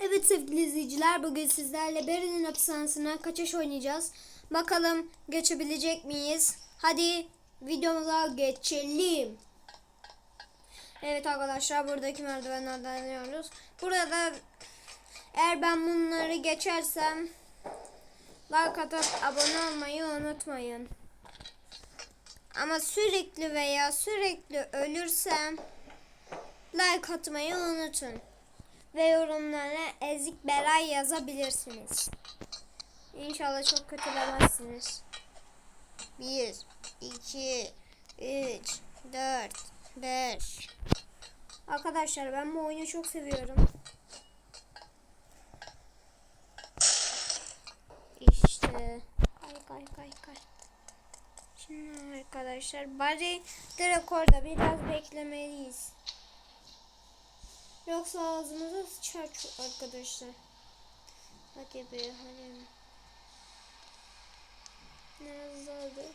Evet sevgili izleyiciler bugün sizlerle Beri'nin hapishanesine kaçış oynayacağız. Bakalım geçebilecek miyiz? Hadi videomuza geçelim. Evet arkadaşlar buradaki merdivenlerden iniyoruz. Burada eğer ben bunları geçersem like atıp abone olmayı unutmayın. Ama sürekli veya sürekli ölürsem like atmayı unutun ve yorumlara ezik beray yazabilirsiniz. İnşallah çok kötülemezsiniz. 1, 2, 3, 4, 5. Arkadaşlar ben bu oyunu çok seviyorum. İşte. Kay kay kay kay. Şimdi arkadaşlar bari direkt orada biraz beklemeliyiz. Yoksa ağzımıza sıçar arkadaşlar. Hadi be hadi. Nerede?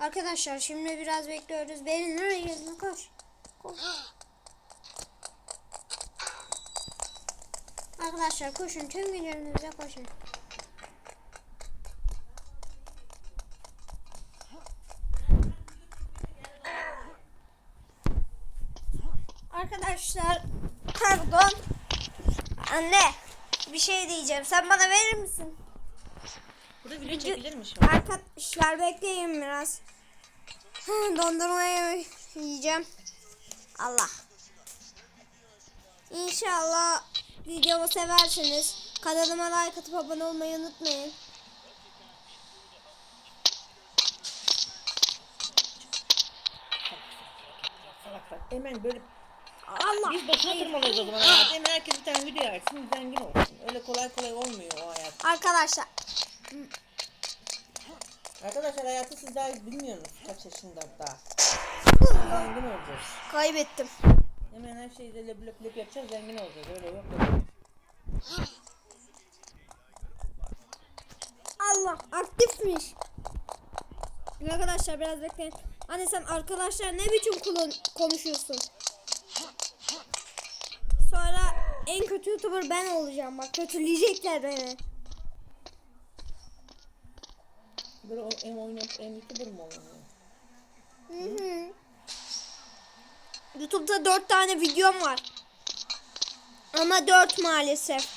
Arkadaşlar şimdi biraz bekliyoruz. Beni nereye girdin? Koş. Koş. Arkadaşlar koşun. Tüm günlerinize koşun. Arkadaşlar pardon. Anne bir şey diyeceğim. Sen bana verir misin? Burada video çekilirmiş. Arkadaşlar bekleyin biraz. Dondurmayı yiyeceğim. Allah. İnşallah videomu seversiniz. Kanalıma like atıp abone olmayı unutmayın. Hemen böyle Allah. biz boşuna tırmalıyoruz o zaman hayatı. Hemen herkes bir tane video açsın zengin olsun. Öyle kolay kolay olmuyor o hayat. Arkadaşlar Arkadaşlar hayatı siz daha bilmiyorsunuz kaç yaşında daha. Zengin olacağız. kaybettim. Hemen her şeyi de lep lep lep yapacağız zengin olacağız. Öyle yok. Allah aktifmiş. Arkadaşlar biraz bekleyin. Anne sen arkadaşlar ne biçim kullan konuşuyorsun? Sonra en kötü YouTuber ben olacağım bak kötüleyecekler beni. Böyle o- hem oynayıp hem youtuber mı oluyor? Hı hı. YouTube'da 4 tane videom var. Ama 4 maalesef.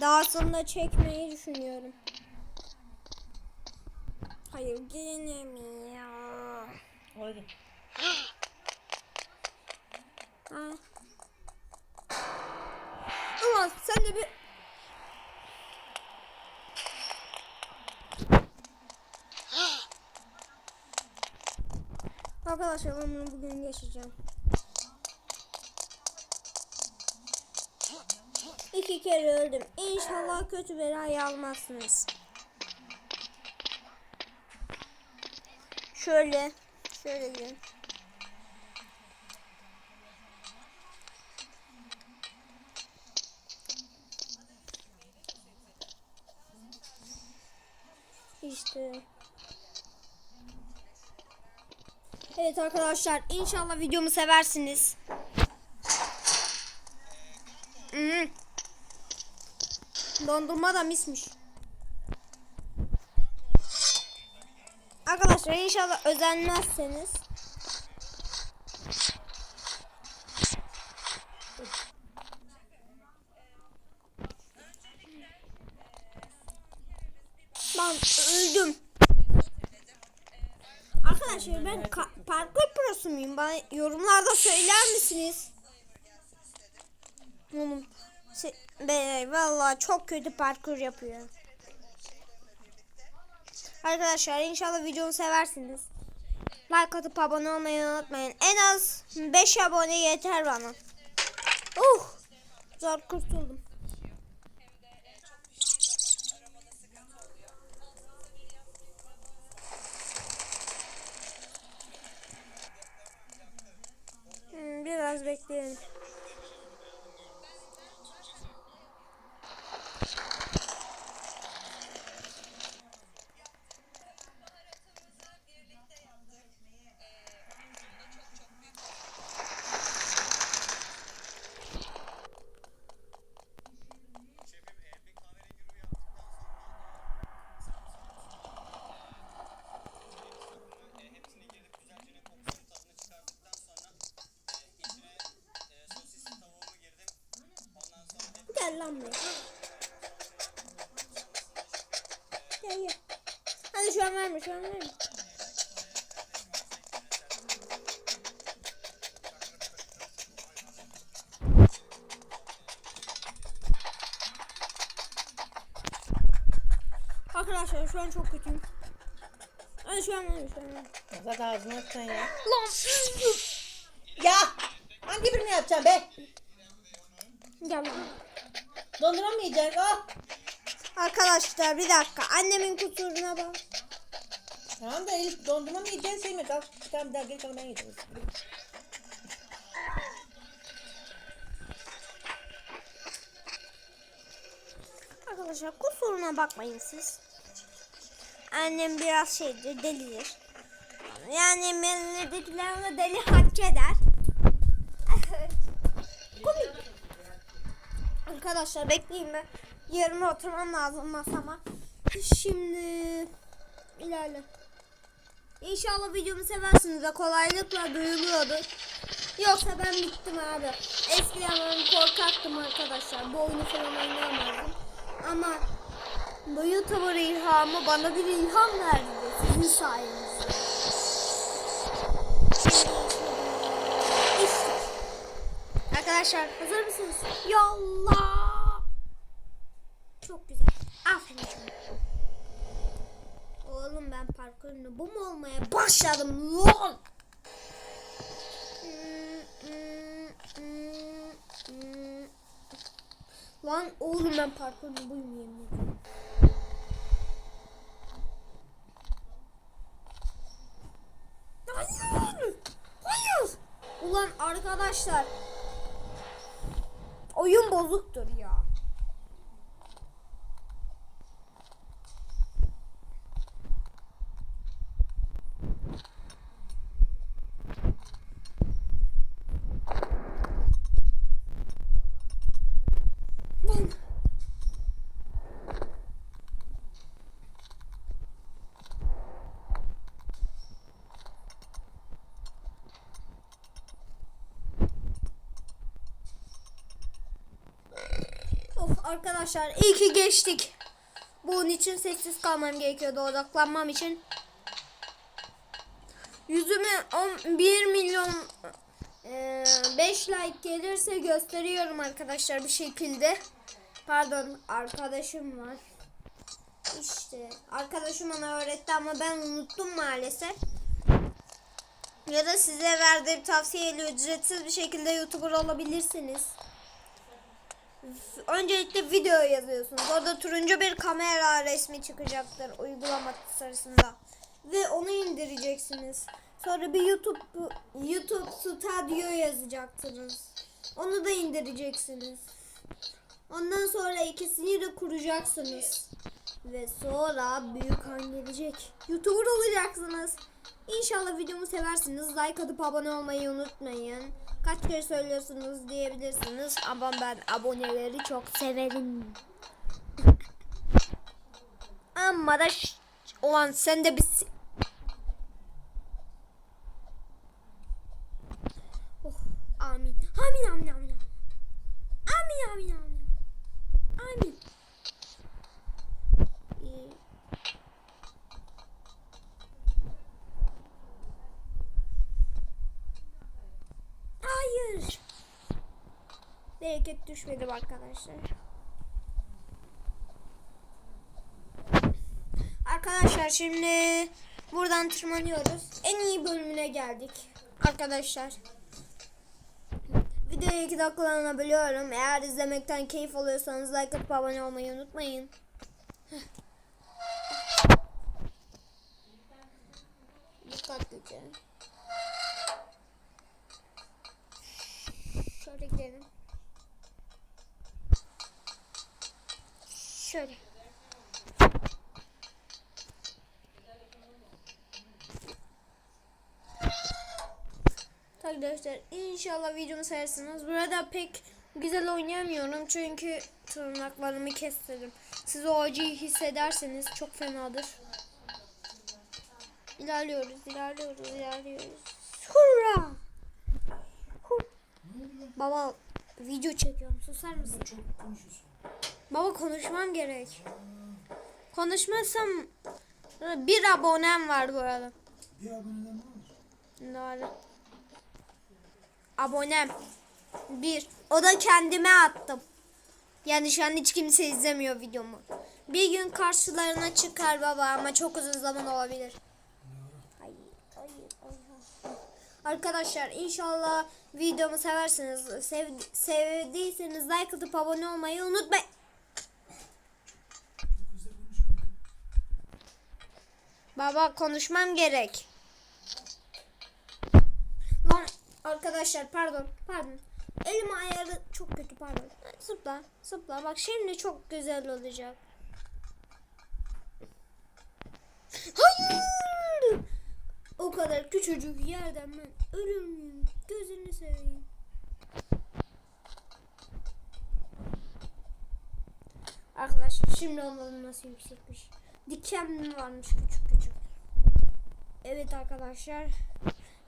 Daha sonra çekmeyi düşünüyorum. Hayır gelemiyor. Hadi. Ha. Ulan sen de bir... Arkadaşlar ben bunu bugün geçeceğim. İki kere öldüm. İnşallah kötü bir ay almazsınız. Şöyle. Şöyle diyeyim. İşte. Evet arkadaşlar inşallah videomu seversiniz. Hmm. Dondurma da mismiş. Arkadaşlar inşallah özenmezseniz. Prosu muyum? Bana yorumlarda söyler misiniz? Oğlum şey, be, vallahi çok kötü parkur yapıyor. Arkadaşlar inşallah videomu seversiniz. Like atıp abone olmayı unutmayın. En az 5 abone yeter bana. Uh! Zor kurtuldum. Biraz bekleyelim. Gel lan buraya. Gel gel. Hadi Arkadaşlar şu an çok kötüyüm. Hadi şu an verme şu an. Zaten ağzını açsan ya. Lan. Ya! Hangi birini yapacaksın be? Gel lan. Yiyeceksin? Ah! Arkadaşlar bir dakika. Annemin kusuruna bak. Tamam da Elif dondurma mı yiyeceksin şey mi? Kalk tamam daha geri kalan ben. Arkadaşlar kusuruna bakmayın siz. Annem biraz şeydir, delidir. Yani memleketler ona deli hak eder. Komik. Arkadaşlar bekleyin ben. Yerime oturmam lazım masama. Şimdi ilerle. İnşallah videomu seversiniz ve kolaylıkla duyuluyordur. Yoksa ben bittim abi. Eskiden ben korkaktım arkadaşlar. Bu oyunu falan oynayamazdım. Ama bu YouTuber ilhamı bana bir ilham verdi. Sizin sayenizde. İşte. Arkadaşlar hazır mısınız? Yolla. Çok güzel. Aferin. Oğlum ben parkurunu bu mu olmaya başladım lan? Lan oğlum ben parkurunu buyum yemin. Hayır! Hayır! Ulan arkadaşlar. Oyun bozuktur ya. Lan. Of arkadaşlar iyi ki geçtik. Bunun için sessiz kalmam gerekiyordu odaklanmam için. Yüzüme 1 milyon 5 like gelirse gösteriyorum arkadaşlar bir şekilde. Pardon arkadaşım var. İşte arkadaşım ona öğretti ama ben unuttum maalesef. Ya da size verdiğim tavsiyeyle ücretsiz bir şekilde YouTuber olabilirsiniz. Öncelikle video yazıyorsunuz. Orada turuncu bir kamera resmi çıkacaktır uygulama sırasında. Ve onu indireceksiniz. Sonra bir YouTube YouTube Studio yazacaksınız. Onu da indireceksiniz. Ondan sonra ikisini de kuracaksınız. Ve sonra büyük an gelecek. YouTuber olacaksınız. İnşallah videomu seversiniz. Like atıp abone olmayı unutmayın. Kaç kere söylüyorsunuz diyebilirsiniz. Ama ben aboneleri çok severim. Ama da Ulan sen de bir... Bereket düşmedim arkadaşlar. Arkadaşlar şimdi buradan tırmanıyoruz. En iyi bölümüne geldik. Arkadaşlar. Videoyu 2 dakikalığına bölüyorum. Eğer izlemekten keyif alıyorsanız like atıp abone olmayı unutmayın. Dikkatlice. Şöyle gidelim. Şöyle. Arkadaşlar inşallah videomu seversiniz. Burada pek güzel oynayamıyorum çünkü tırnaklarımı kestirdim. Siz o acıyı hissederseniz çok fenadır. İlerliyoruz, ilerliyoruz, ilerliyoruz. Hurra! Hur- Baba video çekiyorum. Susar mısın? Çok konuşuyorsun. Baba konuşmam gerek. Konuşmazsam bir abonem var bu arada. Bir aboneden ne olur? Doğru. Abonem. Bir. O da kendime attım. Yani şu an hiç kimse izlemiyor videomu. Bir gün karşılarına çıkar baba ama çok uzun zaman olabilir. Hayır, hayır, hayır. Arkadaşlar inşallah videomu seversiniz. Sev, sevdiyseniz like atıp abone olmayı unutmayın. Baba konuşmam gerek. Lan arkadaşlar pardon pardon. Elim ayarı çok kötü pardon. Zıpla zıpla bak şimdi çok güzel olacak. Hayır. O kadar küçücük yerden ben ölür müyüm? Gözünü seveyim. Arkadaşlar şimdi onların nasıl yüksekmiş. Diken varmış küçük küçük. Evet arkadaşlar.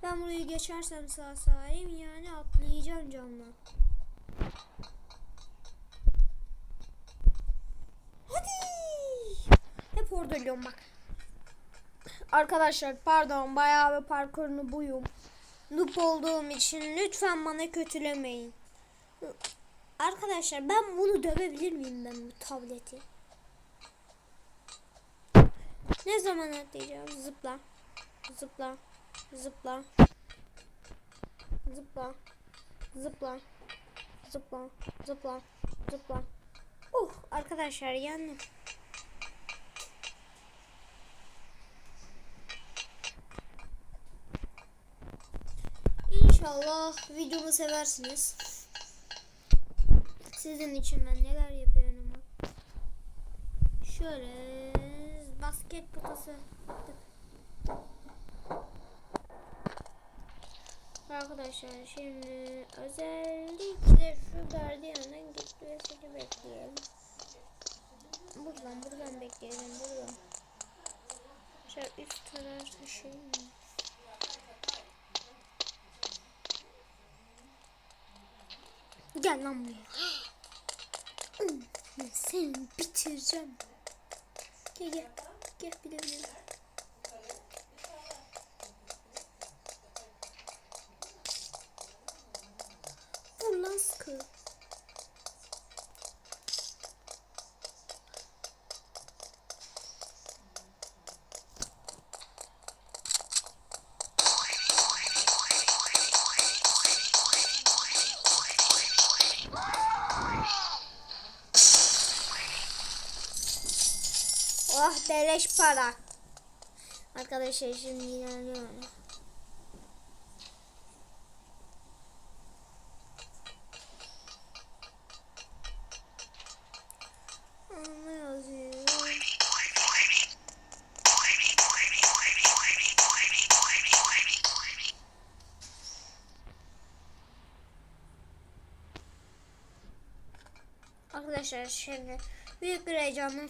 Ben burayı geçersem sağ salim yani atlayacağım camdan. Hadi. Hep orada ölüyorum bak. Arkadaşlar pardon bayağı bir parkurunu buyum. Noob olduğum için lütfen bana kötülemeyin. Arkadaşlar ben bunu dövebilir miyim ben bu tableti? Ne zaman atlayacağım? Zıpla. Zıpla. Zıpla. Zıpla. Zıpla. Zıpla. Zıpla. Zıpla. Uh arkadaşlar yandım. İnşallah videomu seversiniz. Sizin için ben neler yapıyorum. Şöyle basket potası. Arkadaşlar şimdi özellikle şu gardiyanın gitmesini bekleyelim. Buradan buradan bekleyelim buradan. Şöyle üst tarafta şey mi? Gel lan buraya. Seni bitireceğim. Gel gel. Gel bir 5 para. Arkadaşlar şimdi inanıyorum. Arkadaşlar şimdi büyük bir heyecanla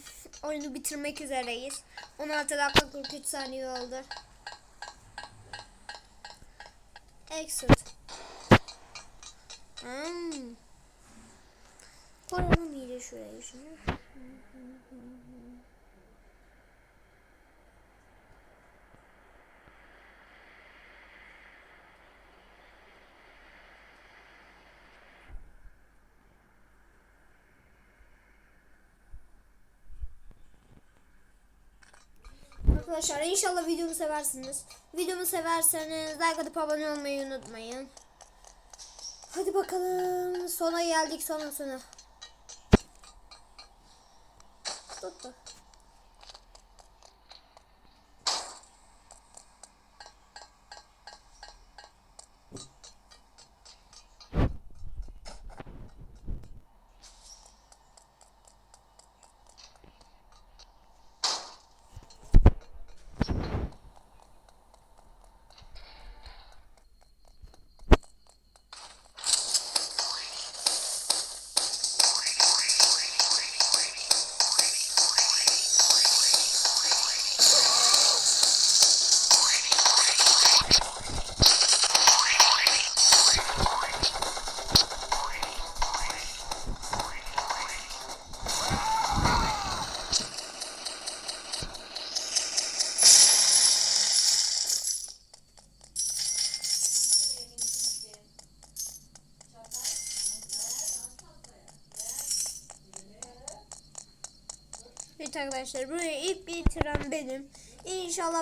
oyunu bitirmek üzereyiz. 16 dakika 43 saniye oldu. Exit. Hmm. Koyalım iyice şuraya şimdi. Arkadaşlar inşallah videomu seversiniz. Videomu severseniz like atıp abone olmayı unutmayın. Hadi bakalım. Sona geldik sona sona. Tuttu.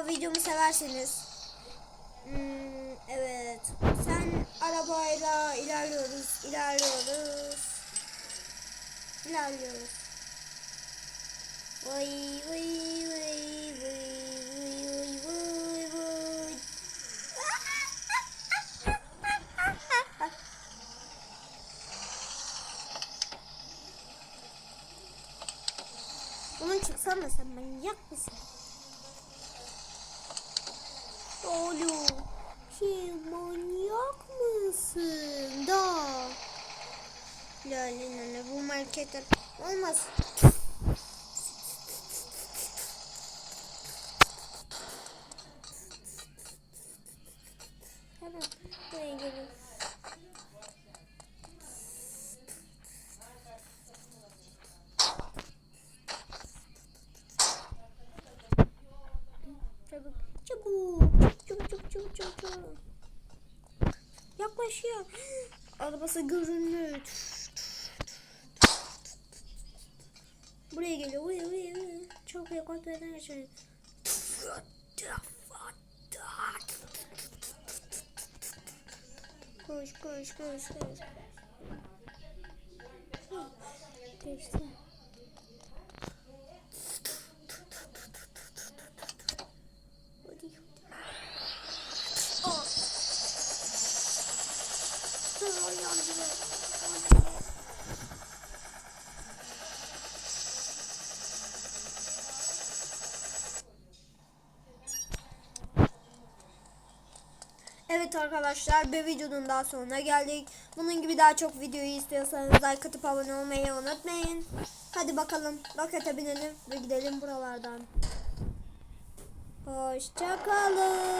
İnşallah videomu seversiniz. Hmm, evet. Sen arabayla ilerliyoruz, ilerliyoruz. İlerliyoruz. Vay vay vay vay vay vay vay. Bunun çıksana sen manyak mısın? Oğlum sen manyak mısın? Da. La la la la bu marketler olmaz. Buraya geliyor, buraya, buraya, buraya. Çok yaklaşmadan geçiyor. Koş, koş, koş, koş. Geçti. Hadi. Oh. Tamam, yardım et. Evet arkadaşlar bir videonun daha sonuna geldik. Bunun gibi daha çok videoyu istiyorsanız like atıp abone olmayı unutmayın. Hadi bakalım rokete binelim ve gidelim buralardan. Hoşçakalın.